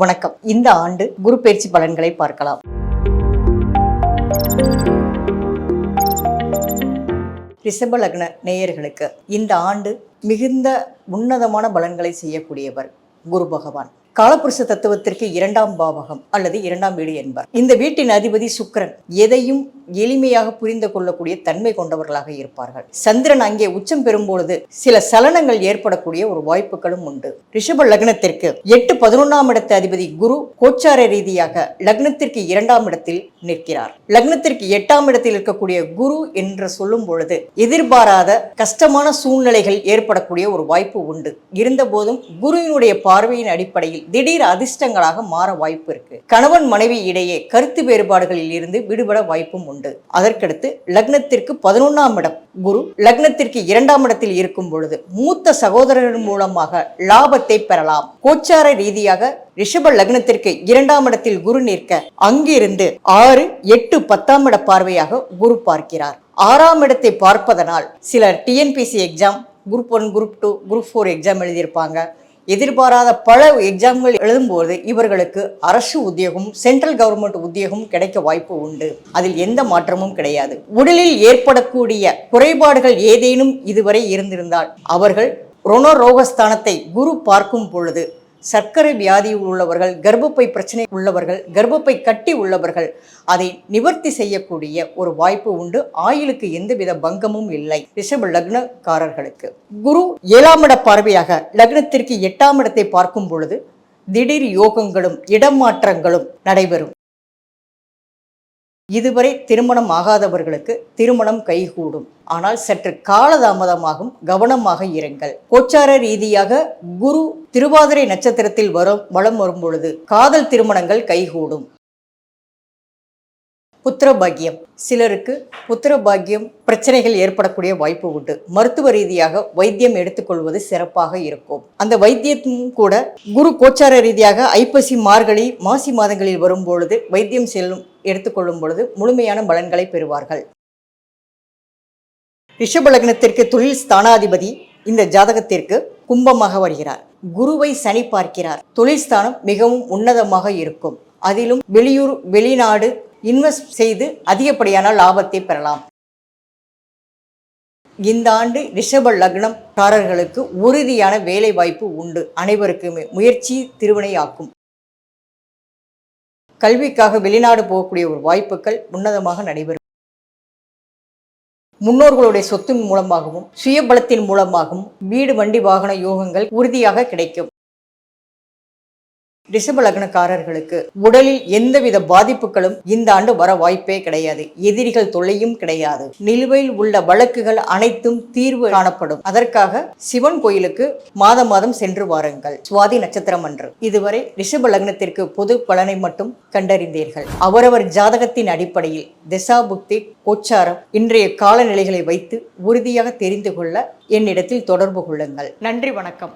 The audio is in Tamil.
வணக்கம். இந்த ஆண்டு குரு பயிற்சி பலன்களை பார்க்கலாம். ரிஷப லக்ன நேயர்களுக்கு இந்த ஆண்டு மிகுந்த உன்னதமான பலன்களை செய்யக்கூடியவர் குரு பகவான். காலபுருஷ தத்துவத்திற்கு இரண்டாம் பாவகம் அல்லது இரண்டாம் வீடு என்பார். இந்த வீட்டின் அதிபதி சுக்கிரன் எதையும் எளிமையாக புரிந்து கொள்ளக்கூடிய தன்மை கொண்டவர்களாக இருப்பார்கள். சந்திரன் அங்கே உச்சம் பெறும்பொழுது சில சலனங்கள் ஏற்படக்கூடிய ஒரு வாய்ப்புகளும் உண்டு. ரிஷப லக்னத்திற்கு எட்டு பதினொன்றாம் இடத்து அதிபதி குரு கோச்சார ரீதியாக லக்னத்திற்கு இரண்டாம் இடத்தில் நிற்கிறார். லக்னத்திற்கு எட்டாம் இடத்தில் இருக்கக்கூடிய குரு என்று சொல்லும் பொழுது எதிர்பாராத கஷ்டமான சூழ்நிலைகள் ஏற்படக்கூடிய ஒரு வாய்ப்பு உண்டு. இருந்தபோதும் குருவினுடைய பார்வையின் அடிப்படையில் திடீர் அதிர்ஷ்டங்களாக மாற வாய்ப்பு இருக்கு. கணவன் மனைவி இடையே கருத்து வேறுபாடுகளில் இருந்து விடுபட வாய்ப்பும் உண்டு. அதற்கடுத்து லக்னத்திற்கு பதினொன்னாம் இடம் குரு லக்னத்திற்கு இரண்டாம் இடத்தில் இருக்கும் பொழுது மூத்த சகோதரர் மூலமாக லாபத்தை பெறலாம். கோச்சார ரீதியாக ரிஷப லக்னத்திற்கு இரண்டாம் இடத்தில் குரு நிற்க அங்கிருந்து ஆறு எட்டு பத்தாம் இட பார்வையாக குரு பார்க்கிறார். ஆறாம் இடத்தை பார்ப்பதனால் சிலர் TNPSC exam group one group two group four exam எழுதியிருப்பாங்க. எதிர்பாராத பல எக்ஸாம்கள் எழுதும்போது இவர்களுக்கு அரசு உத்தியோகம் சென்ட்ரல் கவர்மெண்ட் உத்தியோகம் கிடைக்க வாய்ப்பு உண்டு. அதில் எந்த மாற்றமும் கிடையாது. உடலில் ஏற்படக்கூடிய குறைபாடுகள் ஏதேனும் இதுவரை இருந்திருந்தால் அவர்கள் ரோகஸ்தானத்தை குரு பார்க்கும் பொழுது சர்க்கரை வியாதி உள்ளவர்கள் கர்ப்பப்பை பிரச்சனை உள்ளவர்கள் கர்ப்பப்பை கட்டி உள்ளவர்கள் அதை நிவர்த்தி செய்யக்கூடிய ஒரு வாய்ப்பு உண்டு. ஆயுளுக்கு எந்தவித பங்கமும் இல்லை. ரிஷப லக்னக்காரர்களுக்கு. குரு ஏழாம் இட பார்வையாக லக்னத்திற்கு எட்டாம் இடத்தை பார்க்கும் பொழுது திடீர் யோகங்களும் இடமாற்றங்களும் நடைபெறும். இதுவரை திருமணம் ஆகாதவர்களுக்கு திருமணம் கைகூடும். ஆனால் சற்று காலதாமதமாகும் கவனமாக இருங்கள். கோச்சார ரீதியாக குரு திருவாதிரை நட்சத்திரத்தில் வரும் வளம் வரும் பொழுது காதல் திருமணங்கள் கைகூடும். புத்திர பாக்கியம் சிலருக்கு புத்திர பாக்கியம் பிரச்சனைகள் ஏற்படக்கூடிய வாய்ப்பு உண்டு. மருத்துவ ரீதியாக வைத்தியம் எடுத்துக்கொள்வது சிறப்பாக இருக்கும். அந்த வைத்தியத்தும் கூட குரு கோச்சார ரீதியாக ஐப்பசி மார்கழி மாசி மாதங்களில் வரும் பொழுது வைத்தியம் செல்லும் எடுத்துக்கொள்ளும் பொழுது முழுமையான பலன்களை பெறுவார்கள். ரிஷபலக்னத்திற்கு தொழில் ஸ்தானாதிபதி இந்த ஜாதகத்திற்கு கும்பமாக வருகிறார். குருவை சனி பார்க்கிறார். தொழில் ஸ்தானம் மிகவும் உன்னதமாக இருக்கும். அதிலும் வெளியூர் வெளிநாடு இன்வெஸ்ட் செய்து அதிகப்படியான லாபத்தை பெறலாம். இந்த ஆண்டு ரிஷப லக்னக்காரர்களுக்கு உறுதியான வேலை வாய்ப்பு உண்டு. அனைவருக்குமே முயற்சி திருவினையாக்கும். கல்விக்காக வெளிநாடு போகக்கூடிய ஒரு வாய்ப்புகள் உன்னதமாக நடைபெறும். முன்னோர்களுடைய சொத்தின் மூலமாகவும் சுயபலத்தின் மூலமாகவும் வீடு வண்டி வாகன யோகங்கள் உறுதியாக கிடைக்கும். ரிஷப லக்னக்காரர்களுக்கு உடலில் எந்தவித பாதிப்புகளும் இந்த ஆண்டு வர வாய்ப்பே கிடையாது. எதிரிகள் தொல்லையும் கிடையாது. நிலுவையில் உள்ள வழக்குகள் அனைத்தும் தீர்வு காணப்படும். அதற்காக சிவன் கோயிலுக்கு மாதம் மாதம் சென்று வாருங்கள். சுவாதி நட்சத்திரம் அன்று. இதுவரை ரிஷப லக்னத்திற்கு பொது பலனை மட்டும் கண்டறிந்தீர்கள். அவரவர் ஜாதகத்தின் அடிப்படையில் திசாபுக்தி கோச்சாரம் இன்றைய காலநிலைகளை வைத்து உறுதியாக தெரிந்து கொள்ள என்னிடத்தில் தொடர்பு கொள்ளுங்கள். நன்றி வணக்கம்.